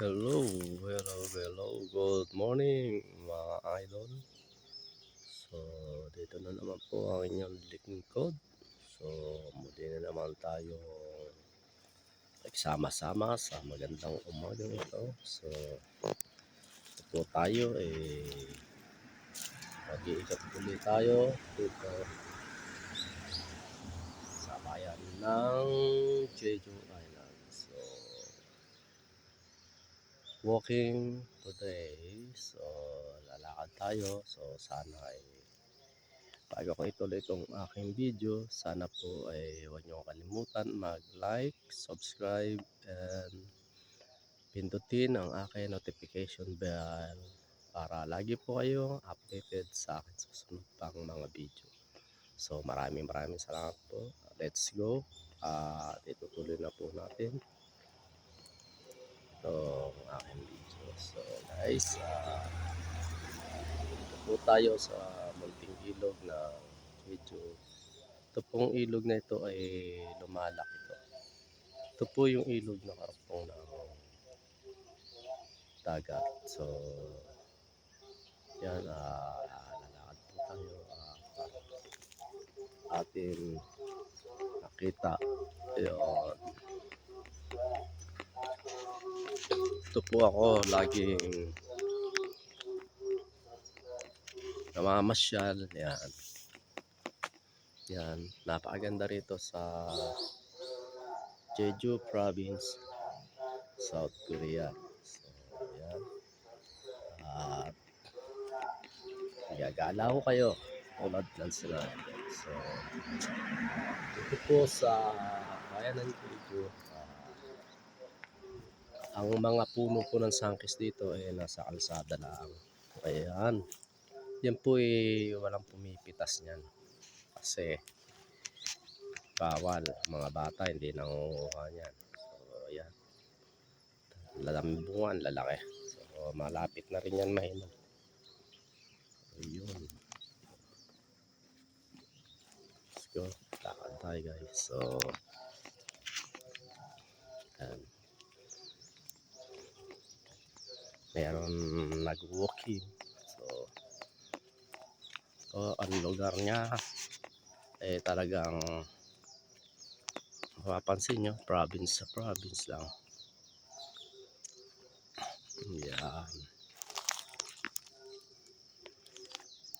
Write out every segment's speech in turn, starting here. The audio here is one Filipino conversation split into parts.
Hello, hello, hello. Good morning mga idol. So, dito na naman po ang inyong lingkod. So, muli na naman tayo nagsama-sama sa magandang umaga ito. So, ito tayo eh mag-iikot ulit tayo dito sa bayan ng Jeju Island. So, walking today. So, lalakad tayo. So, sana ay bago ko ituloy itong aking video, sana po ay huwag niyo kalimutan mag-like, subscribe, and pindutin ang aking notification bell para lagi po kayong updated sa akin susunod pang mga video. So, maraming maraming salamat po. Let's go. At itutuloy na po natin itong aking video. So guys, uh, po tayo sa munting ilog na medyo ito pong ilog na ito ay lumalaki ito. Ito po yung ilog na karapong ng dagat. So yan, uh, lalakad po tayo uh, atin nakita yun ito po ako laging namamasyal yan. Yan napakaganda rito sa Jeju province South Korea. So yan. At gagala ko kayo tulad ng sinabi so ito po sa bayan ng Jeju ah, ang mga puno po ng sangkis dito ay nasa kalsada lang. Ayan. Yan po ay walang pumipitas niyan. Kasi bawal. Mga bata hindi nangunguha niyan. So, ayan. Lalambungan, lalaki. So, malapit na rin yan mahinom. Ayun. Let's go. Lakad tayo guys. So, ayan. Meron nag-walking. So, so ang lugar niya eh talagang mapapansin nyo, province sa province lang. Yan.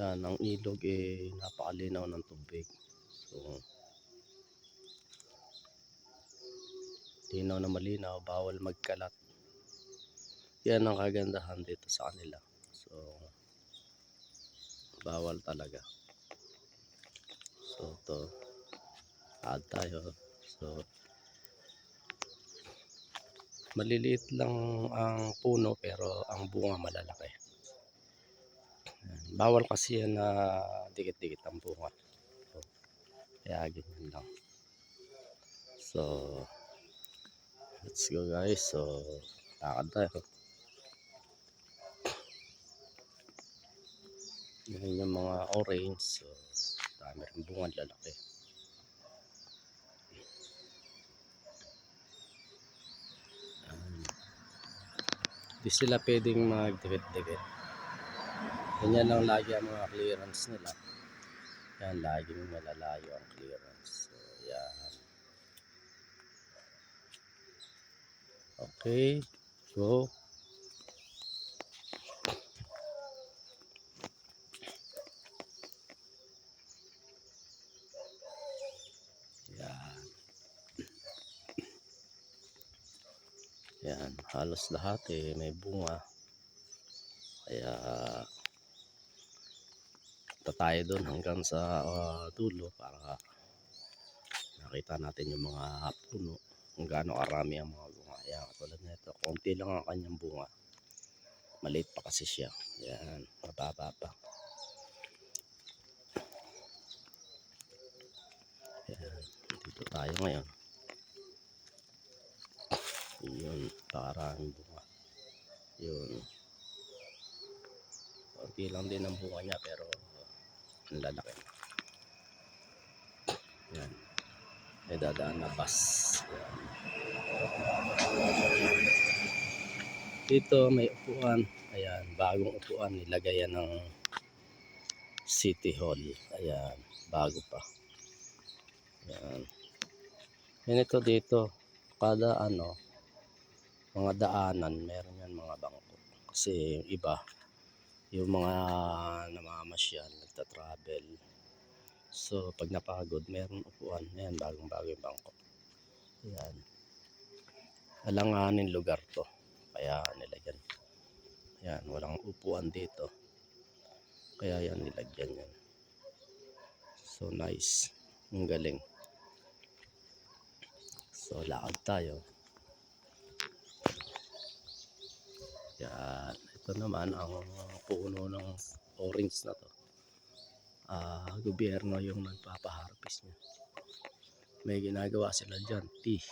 Yan, ang ilog eh napakalinaw ng tubig. So, linaw na malinaw, bawal magkalat yan ang kagandahan dito sa kanila. So bawal talaga. So to add tayo. So maliliit lang ang puno pero ang bunga malalaki. Bawal kasi yan na dikit-dikit ang bunga. So, kaya ganyan lang. So let's go guys. So lakad tayo Yan yung mga orange. So, dami rin bunga lalaki. Hindi sila pwedeng magdikit-dikit. Ganyan lang lagi ang mga clearance nila. Yan, laging malalayo ang clearance. So, yan. Okay, go. Yan. Yan, halos lahat eh may bunga. Kaya punta doon hanggang sa ah, dulo para nakita natin yung mga puno kung gaano karami ang mga bunga. Yan, katulad nito, konti lang ang kanyang bunga. Maliit pa kasi siya. Yan, mababa pa. Yan, dito tayo ngayon. Yun, pakarami bunga. Yun. Kunti lang din ang bunga niya pero ang lalaki. Yan. May dadaan na bus. Yan. Dito may upuan. Ayan, bagong upuan. Nilagay yan ng City Hall. Ayan, bago pa. Ayan. Ganito dito. Kada ano, mga daanan, meron yan mga bangko. Kasi yung iba, yung mga namamasyal, nagta-travel. So, pag napagod, meron upuan. Ayan, bagong-bago yung bangko. Ayan. Alanganin lugar to. Kaya nilagyan. Ayan, walang upuan dito. Kaya yan nilagyan yan. So nice. Ang galing. So lakad tayo. Yan. Ito naman ang puno ng orange na to. Ah, gobyerno yung nagpapaharvest niya. May ginagawa sila dyan. Tea.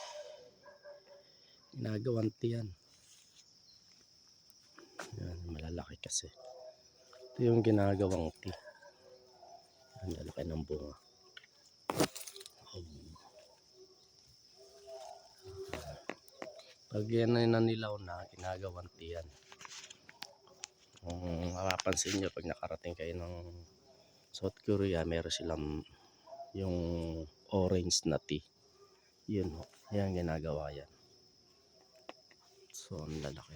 Ginagawan tea yan. Yan, malalaki kasi. Ito yung ginagawang tea. Ang lalaki ng bunga. Pag yan ay nanilaw na, ginagawang tea yan. Kung mapapansin nyo, pag nakarating kayo ng South Korea, meron silang yung orange na tea. Yun ho. Yan ginagawa yan. So, ang lalaki.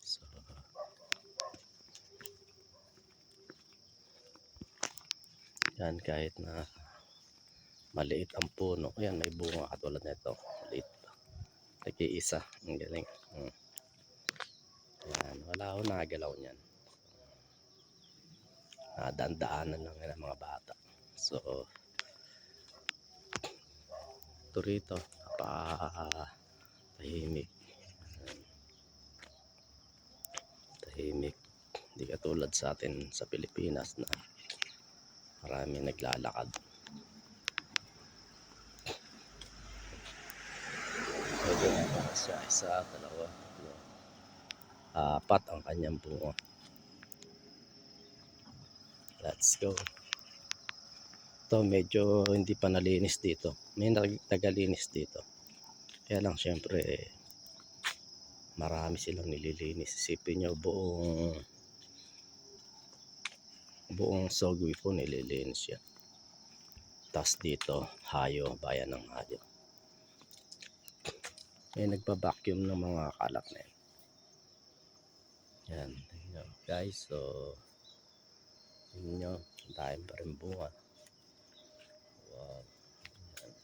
So, yan kahit na maliit ang puno. Yan, may bunga katulad nito. Maliit pa. Nag-iisa. Ang galing. Hmm. Yan, wala ako nagalaw niyan. Nadaan-daanan lang yan ang mga bata. So, ito rito, napaka tahimik. Ayan. Tahimik. Hindi katulad sa atin sa Pilipinas na marami naglalakad. Pwede na siya isa, dalawa, tatlo. Apat ang kanyang bunga. Let's go. Ito medyo hindi pa nalinis dito. May nag- tagalinis dito. Kaya lang syempre eh, marami silang nililinis. Isipin nyo buong buong Sogwi po nililinis yan. Tapos dito, Hayo, bayan ng Hayo. May nagpa-vacuum ng mga kalat na yan. Yan, nyo, guys. So, tingnan nyo, dahil pa rin bunga. Wow. Yan.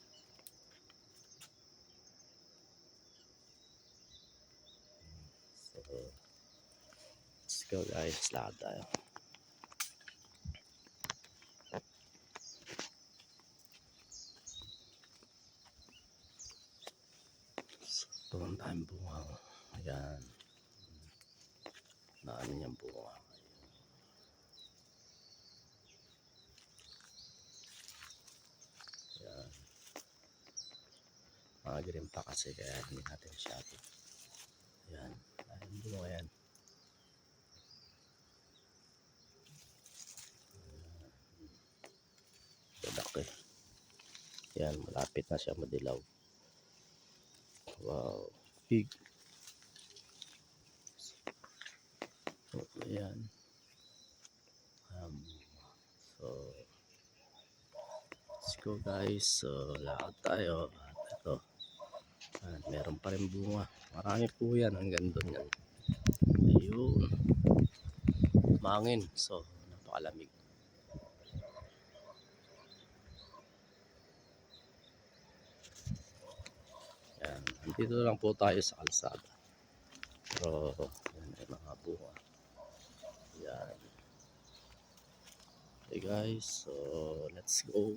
So, let's go guys. Lakad tayo. So, ito ang dahil bunga. Ayan. Daan niyang bunga. Ayan. Green pa kasi kaya hindi natin masyado. Ayan. Dahil bunga yan. Malaki. Yan, malapit na siya madilaw. Wow. Big. So, ayan. Um, so, let's go guys. So, lakad tayo. At ito. Ayan, meron pa rin bunga. Marami po yan. Hanggang doon yan. Ayun. Mangin. So, napakalamig. Yan. Dito lang po tayo sa kalsada. Pero, yan ay mga bunga. Yan. Okay guys, so let's go.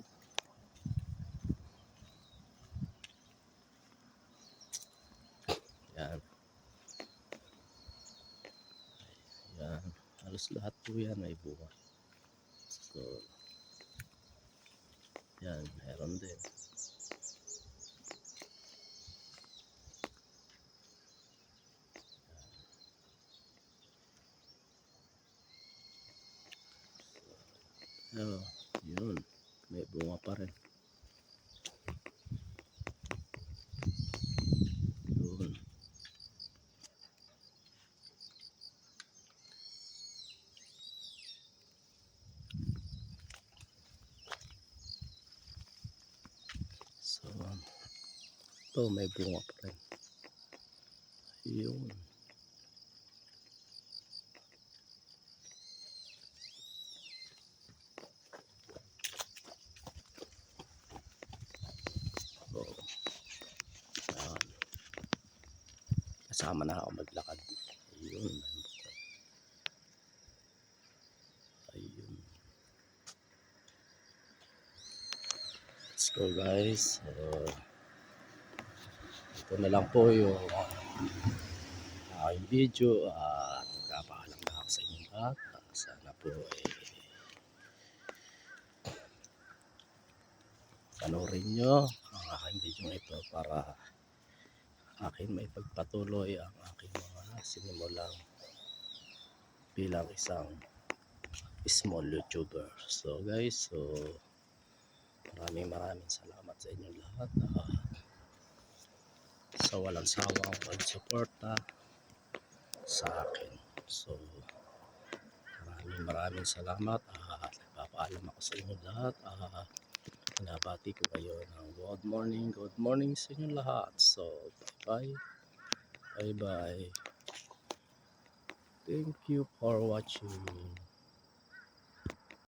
Yan. Yan. Halos lahat po yan may bunga. So, yan, meron din. Oh, yun. May bunga pa rin. Yun. So, um, ito may bunga pa rin. Yun. Ako maglakad. Ayun. Ayun. Let's go guys. So, ito na lang po yung aking video. At magpapaalam na ako sa inyo lahat. Ah, Sana po eh, panoorin nyo ang aking video ito para akin may pagpatuloy ang aking mga sinimulang bilang isang small YouTuber. So guys, so maraming maraming salamat sa inyo lahat. ah, sa walang sawang pagsuporta sa akin. So maraming maraming salamat at nagpapaalam ako sa inyo lahat. Ah, Nabati ko kayo ng good morning, good morning sa inyo lahat. So, bye-bye. Bye-bye. Thank you for watching.